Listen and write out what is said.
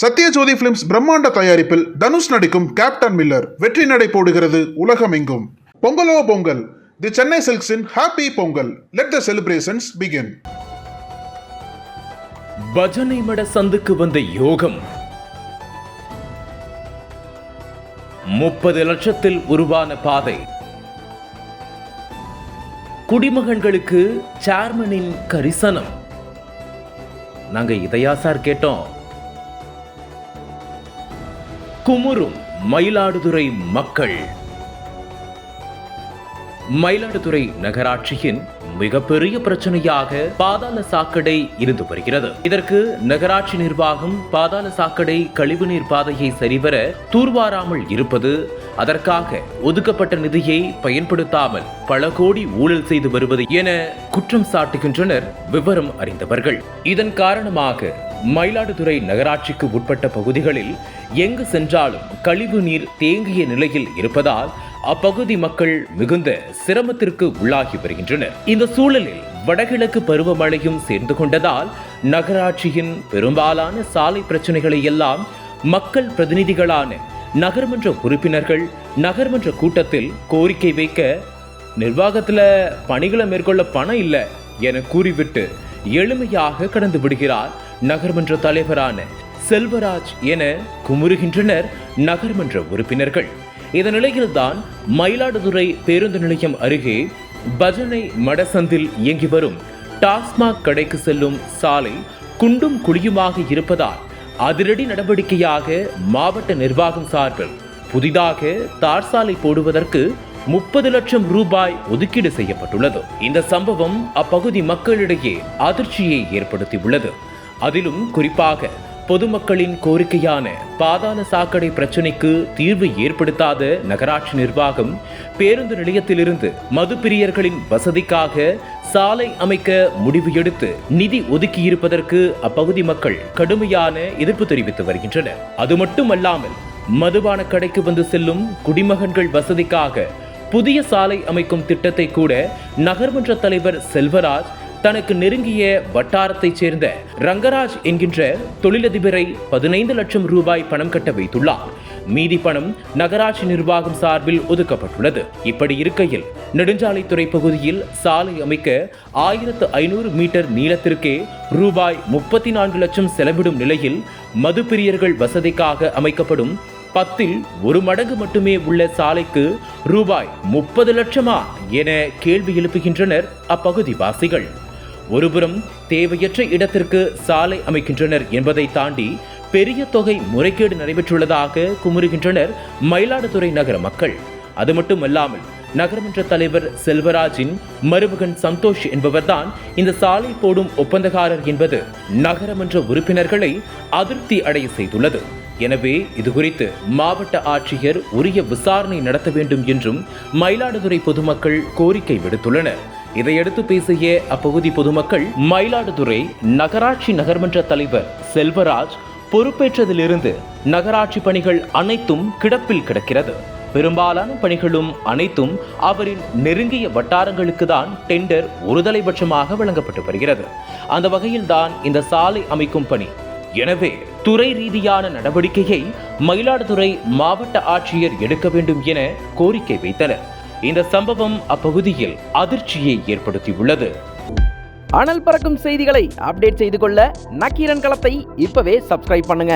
Sathyajothi films பிரம்மாண்ட தயாரிப்பில் தனுஷ் நடிக்கும் கேப்டன் மில்லர் வெற்றி நடை போடுகிறது உலகமெங்கும். பொங்கலோ Pongal. The Chennai சில்க்ஸின் happy Pongal let the celebrations begin பஜனை மட சந்துக்கு வந்த யோகம். முப்பது லட்சத்தில் உருவான பாதை. குடிமகன்களுக்கு சேர்மனின் கரிசனம். நாங்க இதையா சார் கேட்டோம். குமுறும் மயிலாடுதுறை மக்கள். மயிலாடுதுறை நகராட்சியின் மிகப்பெரிய பிரச்சனையாக பாதாள சாக்கடை இருந்து வருகிறது. இதற்கு நகராட்சி நிர்வாகம் பாதாள சாக்கடை கழிவுநீர் பாதையை சரிவர தூர்வாராமல் இருப்பது அதற்காக ஒதுக்கப்பட்ட நிதியை பயன்படுத்தாமல் பல கோடி ஊழல் செய்து வருவது என குற்றம் சாட்டுகின்றனர் விவரம் அறிந்தவர்கள். இதன் காரணமாக மயிலாடுதுறை நகராட்சிக்கு உட்பட்ட பகுதிகளில் எங்கு சென்றாலும் கழிவு நீர் தேங்கிய நிலையில் இருப்பதால் அப்பகுதி மக்கள் மிகுந்த சிரமத்திற்கு உள்ளாகி வருகின்றனர். இந்த சூழலில் வடகிழக்கு பருவமழையும் சேர்ந்து கொண்டதால் நகராட்சியின் பெரும்பாலான சாலை பிரச்சனைகளை எல்லாம் மக்கள் பிரதிநிதிகளான நகர்மன்ற உறுப்பினர்கள் நகர்மன்ற கூட்டத்தில் கோரிக்கை வைக்க நிர்வாகத்துல பணிகளை மேற்கொள்ள பணம் இல்லை என கூறிவிட்டு எளிமையாக கடந்து விடுகிறார் நகர்மன்ற தலைவரான செல்வராஜ் என குமுறுகின்றனர் நகர்மன்ற உறுப்பினர்கள். இதன் நிலையில்தான் மயிலாடுதுறை பேருந்து நிலையம் அருகே பஜனை மடசந்தில் இயங்கி வரும் டாஸ்மாக் கடைக்கு செல்லும் சாலை குண்டும் குழியுமாக இருப்பதால் அதிரடி நடவடிக்கையாக மாவட்ட நிர்வாகம் சார்பில் புதிதாக தார் சாலை போடுவதற்கு முப்பது லட்சம் ரூபாய் ஒதுக்கீடு செய்யப்பட்டுள்ளது. இந்த சம்பவம் அப்பகுதி மக்களிடையே அதிர்ச்சியை ஏற்படுத்தியுள்ளது. அதிலும் குறிப்பாக பொதுமக்களின் கோரிக்கையான பாதாள சாக்கடை பிரச்சினைக்கு தீர்வு ஏற்படுத்தாத நகராட்சி நிர்வாகம் பேருந்து நிலையத்திலிருந்து மதுப்பிரியர்களின் வசதிக்காக சாலை அமைக்க முடிவு எடுத்து நிதி ஒதுக்கியிருப்பதற்கு அப்பகுதி மக்கள் கடுமையான எதிர்ப்பு தெரிவித்து வருகின்றனர். அது மட்டுமல்லாமல் மதுபான கடைக்கு வந்து செல்லும் குடிமகன்கள் வசதிக்காக புதிய சாலை அமைக்கும் திட்டத்தை கூட நகர்மன்ற தலைவர் செல்வராஜ் தனக்கு நெருங்கிய வட்டாரத்தைச் சேர்ந்த ரங்கராஜ் என்கின்ற தொழிலதிபரை பதினைந்து லட்சம் ரூபாய் பணம் கட்ட வைத்துள்ளார். மீதி பணம் நகராட்சி நிர்வாகம் சார்பில் ஒதுக்கப்பட்டுள்ளது. இப்படி இருக்கையில் நெடுஞ்சாலைத்துறை பகுதியில் சாலை அமைக்க ஆயிரத்து ஐநூறு மீட்டர் நீளத்திற்கே ரூபாய் முப்பத்தி நான்கு லட்சம் செலவிடும் நிலையில் மதுப்பிரியர்கள் வசதிக்காக அமைக்கப்படும் பத்தில் ஒரு மடங்கு மட்டுமே உள்ள சாலைக்கு ரூபாய் முப்பது லட்சமா என கேள்வி எழுப்புகின்றனர் அப்பகுதி வாசிகள் ஒருபுறம் தேவையற்ற இடத்திற்கு சாலை அமைக்கின்றனர் என்பதை தாண்டி பெரிய தொகை முறைகேடு நடைபெற்றுள்ளதாக குமுறுகின்றனர் மயிலாடுதுறை நகர மக்கள். அது மட்டுமல்லாமல் நகரமன்ற தலைவர் செல்வராஜின் மருமகன் சந்தோஷ் என்பவர்தான் இந்த சாலை போடும் ஒப்பந்தக்காரர் என்பது நகரமன்ற உறுப்பினர்களை அதிருப்தி அடைய செய்துள்ளது. எனவே இது குறித்து மாவட்ட ஆட்சியர் உரிய விசாரணை நடத்த வேண்டும் என்றும் மயிலாடுதுறை பொதுமக்கள் கோரிக்கை விடுத்துள்ளனர். இதையடுத்து பேசிய அப்பகுதி பொதுமக்கள் மயிலாடுதுறை நகராட்சி நகர்மன்ற தலைவர் செல்வராஜ் பொறுப்பேற்றதிலிருந்து நகராட்சி பணிகள் அனைத்தும் கிடப்பில் கிடக்கிறது. பெரும்பாலான பணிகளும் அனைத்தும் அவரின் நெருங்கிய வட்டாரங்களுக்கு தான் டெண்டர் ஒருதலைபட்சமாக வழங்கப்பட்டு வருகிறது. அந்த வகையில்தான் இந்த சாலை அமைக்கும் பணி. எனவே துறை ரீதியான நடவடிக்கையை மயிலாடுதுறை மாவட்ட ஆட்சியர் எடுக்க வேண்டும் என கோரிக்கை வைத்தனர். இந்த சம்பவம் அப்பகுதியில் அதிர்ச்சியை ஏற்படுத்தியுள்ளது. அனல் பறக்கும் செய்திகளை அப்டேட் செய்து கொள்ள நக்கீரன் களத்தை இப்பவே சப்ஸ்கிரைப் பண்ணுங்க.